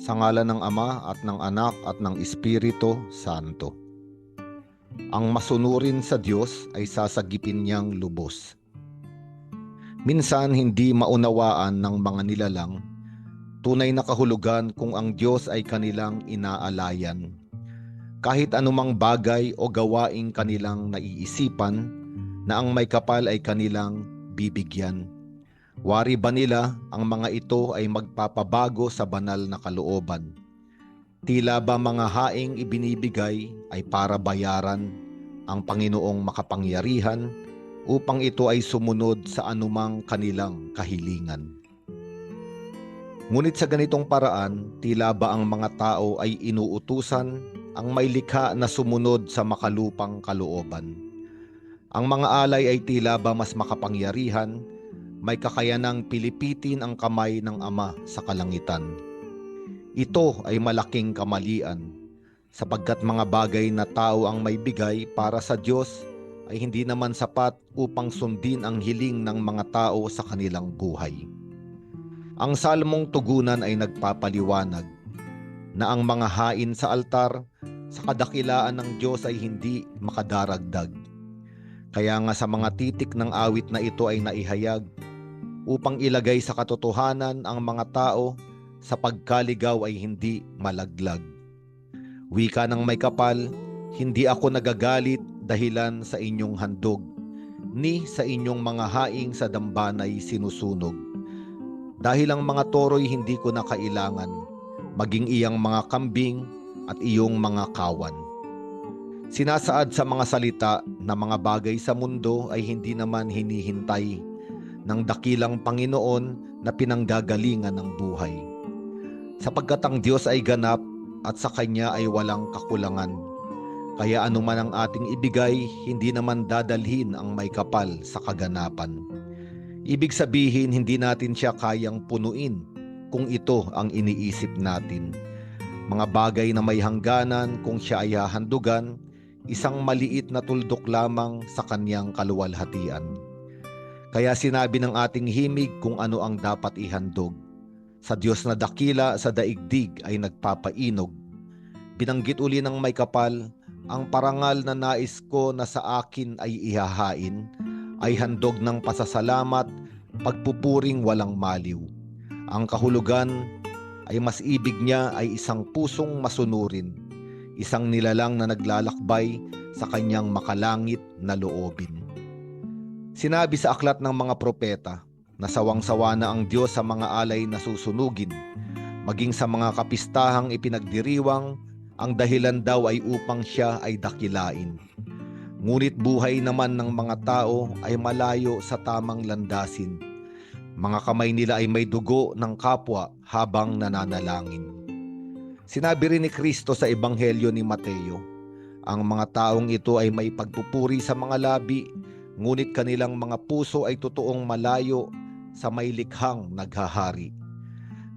Sa ngala ng Ama at ng Anak at ng Espiritu Santo. Ang masunurin sa Diyos ay sasagipin niyang lubos. Minsan hindi maunawaan ng mga nilalang tunay na kahulugan kung ang Diyos ay kanilang inaalayan. Kahit anumang bagay o gawaing kanilang naiisipan na ang may kapal ay kanilang bibigyan. Wari ba nila ang mga ito ay magpapabago sa banal na kalooban? Tila ba mga haing ibinibigay ay para bayaran ang Panginoong makapangyarihan upang ito ay sumunod sa anumang kanilang kahilingan? Ngunit sa ganitong paraan, tila ba ang mga tao ay inuutusan ang may likha na sumunod sa makalupang kalooban? Ang mga alay ay tila ba mas makapangyarihan, may kakayanang pilipitin ang kamay ng Ama sa kalangitan. Ito ay malaking kamalian, sapagkat mga bagay na tao ang may bigay para sa Diyos ay hindi naman sapat upang sundin ang hiling ng mga tao sa kanilang buhay. Ang salmong tugunan ay nagpapaliwanag na ang mga hain sa altar sa kadakilaan ng Diyos ay hindi makadaragdag. Kaya nga sa mga titik ng awit na ito ay naihayag upang ilagay sa katotohanan ang mga tao sa pagkaligaw ay hindi malaglag. Wika ng may kapal, hindi ako nagagalit dahilan sa inyong handog, ni sa inyong mga haing sa dambanay sinusunog. Dahil ang mga toro'y hindi ko na kailangan, maging iyang mga kambing at iyong mga kawan. Sinasaad sa mga salita na mga bagay sa mundo ay hindi naman hinihintay ng dakilang Panginoon na pinanggagalingan ng buhay. Sapagkat ang Diyos ay ganap at sa Kanya ay walang kakulangan. Kaya anuman ang ating ibigay, hindi naman dadalhin ang may kapal sa kaganapan. Ibig sabihin, hindi natin siya kayang punuin kung ito ang iniisip natin. Mga bagay na may hangganan kung siya ay hahandugan, isang maliit na tuldok lamang sa kanyang kaluwalhatian. Kaya sinabi ng ating himig kung ano ang dapat ihandog. Sa Diyos na dakila sa daigdig ay nagpapainog. Binanggit uli ng may kapal, ang parangal na nais ko na sa akin ay ihahain, ay handog ng pasasalamat, pagpupuring walang maliw. Ang kahulugan ay mas ibig niya ay isang pusong masunurin, isang nilalang na naglalakbay sa kanyang makalangit na loobin. Sinabi sa aklat ng mga propeta na sawang-sawa na ang Diyos sa mga alay na susunugin, maging sa mga kapistahang ipinagdiriwang, ang dahilan daw ay upang siya ay dakilain. Ngunit buhay naman ng mga tao ay malayo sa tamang landasin. Mga kamay nila ay may dugo ng kapwa habang nananalangin. Sinabi rin ni Kristo sa Ebanghelyo ni Mateo, ang mga taong ito ay may pagpupuri sa mga labi, ngunit kanilang mga puso ay totoong malayo sa may likhang naghahari.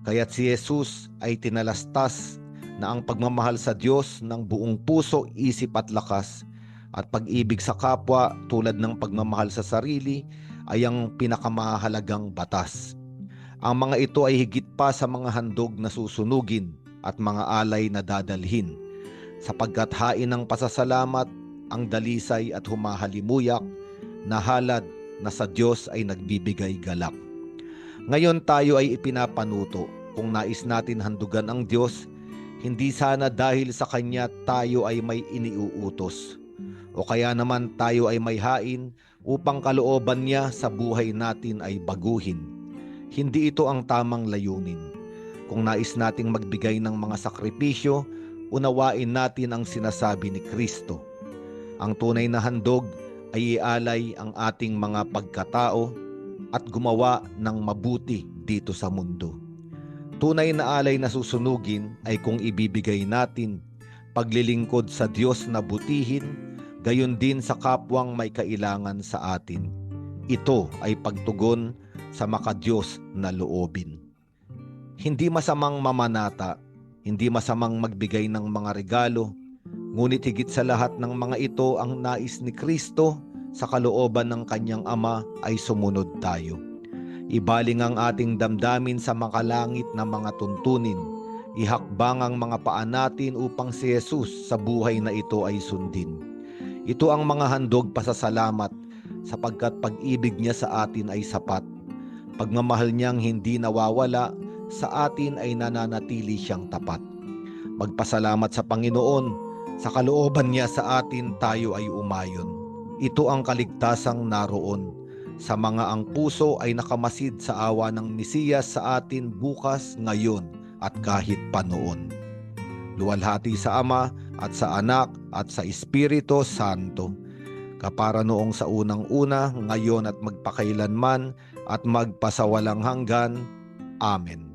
Kaya't si Jesus ay tinalastas na ang pagmamahal sa Diyos ng buong puso, isip at lakas at pag-ibig sa kapwa tulad ng pagmamahal sa sarili ay ang pinakamahalagang batas. Ang mga ito ay higit pa sa mga handog na susunugin at mga alay na dadalhin sapagkat hain ng pasasalamat ang dalisay at humahalimuyak na halad na sa Diyos ay nagbibigay galak. Ngayon tayo ay ipinapanuto kung nais natin handugan ang Diyos hindi sana dahil sa Kanya tayo ay may iniuutos. O kaya naman tayo ay may hain upang kalooban niya sa buhay natin ay baguhin. Hindi ito ang tamang layunin. Kung nais nating magbigay ng mga sakripisyo, unawain natin ang sinasabi ni Kristo. Ang tunay na handog ay ialay ang ating mga pagkatao at gumawa ng mabuti dito sa mundo. Tunay na alay na susunugin ay kung ibibigay natin paglilingkod sa Diyos na butihin, gayon din sa kapwang may kailangan sa atin. Ito ay pagtugon sa makadiyos na loobin. Hindi masamang mamanata, hindi masamang magbigay ng mga regalo, ngunit higit sa lahat ng mga ito ang nais ni Kristo sa kalooban ng kanyang Ama ay sumunod tayo. Ibaling ang ating damdamin sa makalangit na mga tuntunin. Ihakbang ang mga paa natin upang si Jesus sa buhay na ito ay sundin. Ito ang mga handog pasasalamat sapagkat pag-ibig niya sa atin ay sapat. Pagmamahal niyang hindi nawawala, sa atin ay nananatili siyang tapat. Magpasalamat sa Panginoon, sa kalooban niya sa atin tayo ay umayon. Ito ang kaligtasang naroon. Sa mga ang puso ay nakamasid sa awa ng Mesiyas sa atin bukas, ngayon at kahit pa noon. Luwalhati sa Ama at sa Anak at sa Espiritu Santo. Kapara noong sa unang-una, ngayon at magpakailanman at magpasawalang hanggan. Amen.